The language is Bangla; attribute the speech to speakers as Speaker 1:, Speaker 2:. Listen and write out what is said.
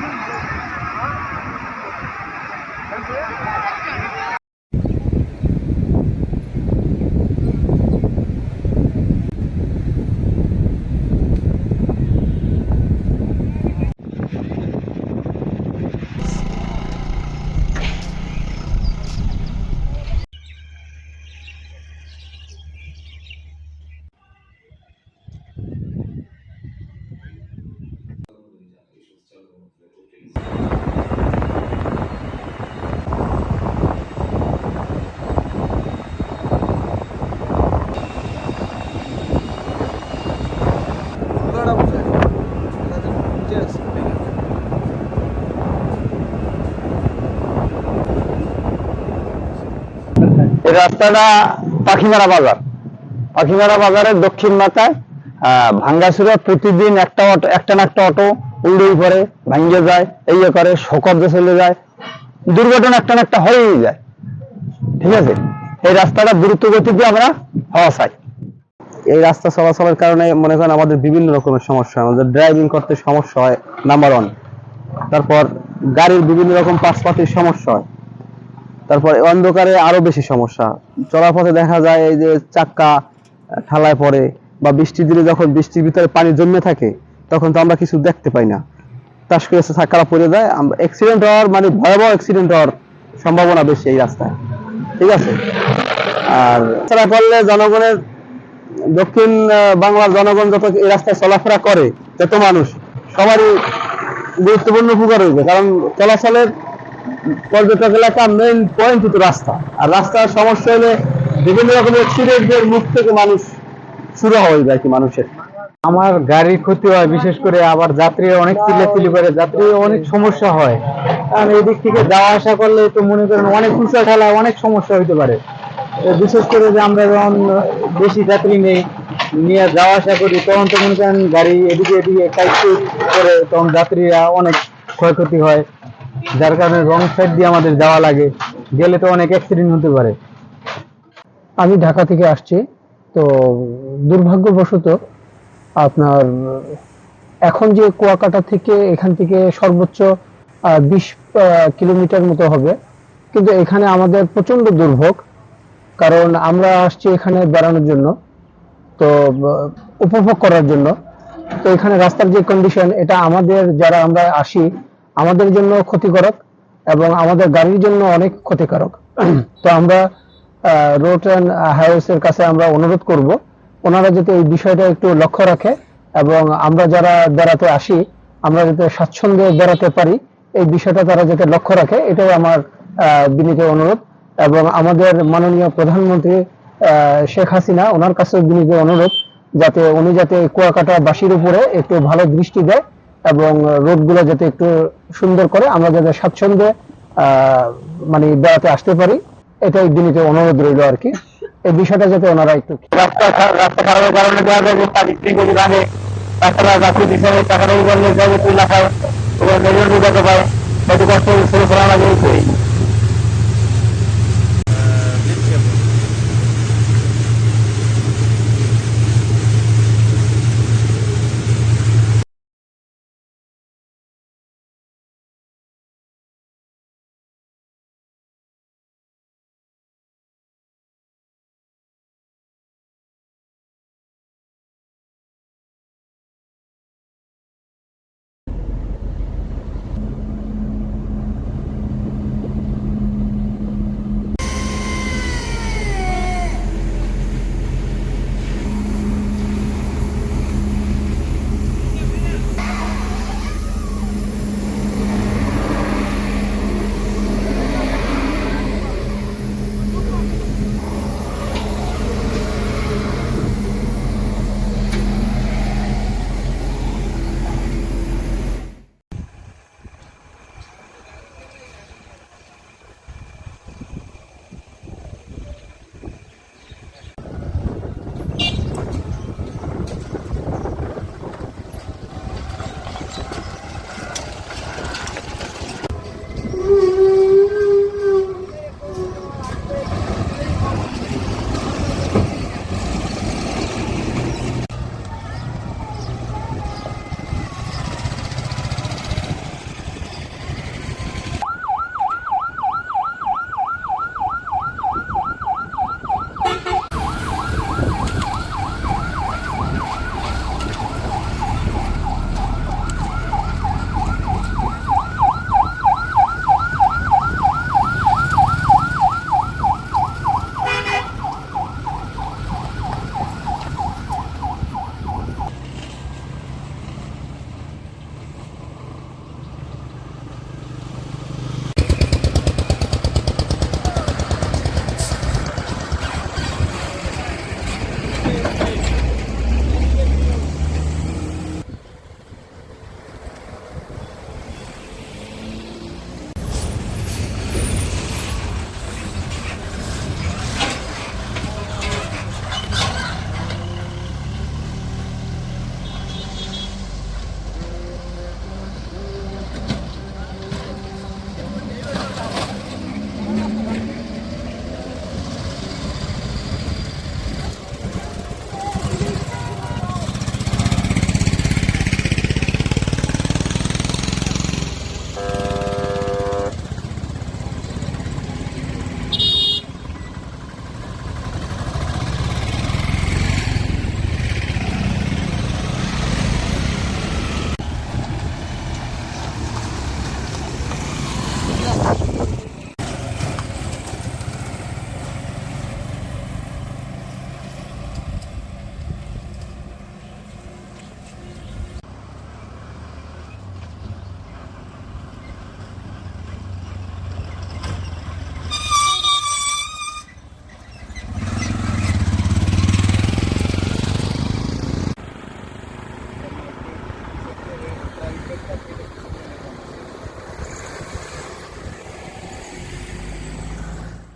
Speaker 1: Thank you. রাস্তাটা পাখিমারা বাজার। পাখিমারা বাজারের দক্ষিণ মাথায় ভাঙ্গাসুরে প্রতিদিন একটা অটো, একটা না একটা অটো উল্টেই পড়ে, ভাঙ্গে যায়, এই করে শকব্দে চলে যায়। দুর্ঘটনা একটা না একটা হয়েই যায়। ঠিক আছে? এই রাস্তাটা দ্রুত গতিতে আমরা হওয়া চাই।
Speaker 2: এই রাস্তা চলাচলের কারণে মনে করেন আমাদের বিভিন্ন রকমের সমস্যা। আমাদের ড্রাইভিং করতে সমস্যা হয় নাম্বার ওয়ান তারপর গাড়ির বিভিন্ন রকম পাশপাতির সমস্যা হয়। তারপর অন্ধকারে আরও বেশি সমস্যা। চলার পথে দেখা যায় এই যে চাক্কা ঠালায় পড়ে বা বৃষ্টি দিলে যখন বৃষ্টির ভিতরে পানি জমে থাকে, তখন তো আমরা কিছু দেখতে পাই না। তাস করে চাক্কাটা পড়ে যায়। আমরা অ্যাক্সিডেন্ট হওয়ার মানে ভয়াবহ অ্যাক্সিডেন্ট হওয়ার সম্ভাবনা বেশি এই রাস্তায়। ঠিক আছে? আর তারা করলে জনগণের দক্ষিণ বাংলার জনগণ যত এই রাস্তায় চলাফেরা করে, যত মানুষ, সবারই গুরুত্বপূর্ণ উপকার হইবে কারণ চলাচলের পর্যটক এলাকা মেইন পয়েন্ট কিন্তু রাস্তা। আর রাস্তার সমস্যা হলে বিভিন্ন রকমের অ্যাক্সিডেন্টের মুখ থেকে মানুষ শুরু হয়ে যায় কি মানুষের।
Speaker 1: আমার গাড়ির ক্ষতি হয়, বিশেষ করে আবার যাত্রী অনেক চিল্লাচিল্লি করে যাত্রী অনেক সমস্যা হয়। কারণ এদিক থেকে যাওয়া আসা করলে তো মনে করেন অনেক উঁচা ঠেলায় অনেক সমস্যা হইতে পারে। বিশেষ করে যে আমরা যখন বেশি যাত্রী নেই, নিয়ে যাওয়া আসা করি, তখন তো মনে করেন গাড়ি এদিকে এদিকে টাইট করে, তখন যাত্রীরা অনেক ক্ষয়ক্ষতি হয়। যার কারণে রং সাইড দিয়ে আমাদের যাওয়া লাগে। গেলে তো অনেক অ্যাক্সিডেন্ট হতে পারে।
Speaker 3: আমি ঢাকা থেকে আসছি। তো দুর্ভাগ্যবশত আপনার, এখন যে কুয়াকাটা থেকে এখান থেকে সর্বোচ্চ বিশ কিলোমিটার মতো হবে। কিন্তু এখানে আমাদের প্রচণ্ড দুর্ভোগ। কারণ আমরা আসছি এখানে বেড়ানোর জন্য। তো উপভোগ করার জন্য। তো এখানে রাস্তার যে কন্ডিশন এটা আমাদের যারা আমরা আসি আমাদের জন্য ক্ষতিকারক এবং আমাদের গাড়ির জন্য অনেক ক্ষতিকারক। তো আমরা রোড অ্যান্ড হাইওয়েস এর কাছে আমরা অনুরোধ করব, ওনারা যাতে এই বিষয়টা একটু লক্ষ্য রাখে এবং আমরা যারা বেড়াতে আসি, আমরা যাতে স্বাচ্ছন্দ্যে বেড়াতে পারি, এই বিষয়টা তারা যাতে লক্ষ্য রাখে, এটাই আমার বিনীত অনুরোধ। এবং আমাদের মাননীয় প্রধানমন্ত্রী শেখ হাসিনা, ওনার কাছে বিনীত অনুরোধ, যাতে উনি যাতে এই কুয়াকাটা বাসীর উপরে একটু ভালো দৃষ্টি দেয় এবং রোডগুলো যাতে একটু সুন্দর করে আমরা যাতে স্বাচ্ছন্দ্যে মানে বেড়াতে আসতে পারি, এটাই দিনে অনুরোধ রইল আর কি। এই বিষয়টা যাতে ওনারা একটু
Speaker 1: রাস্তা খারাপের কারণে।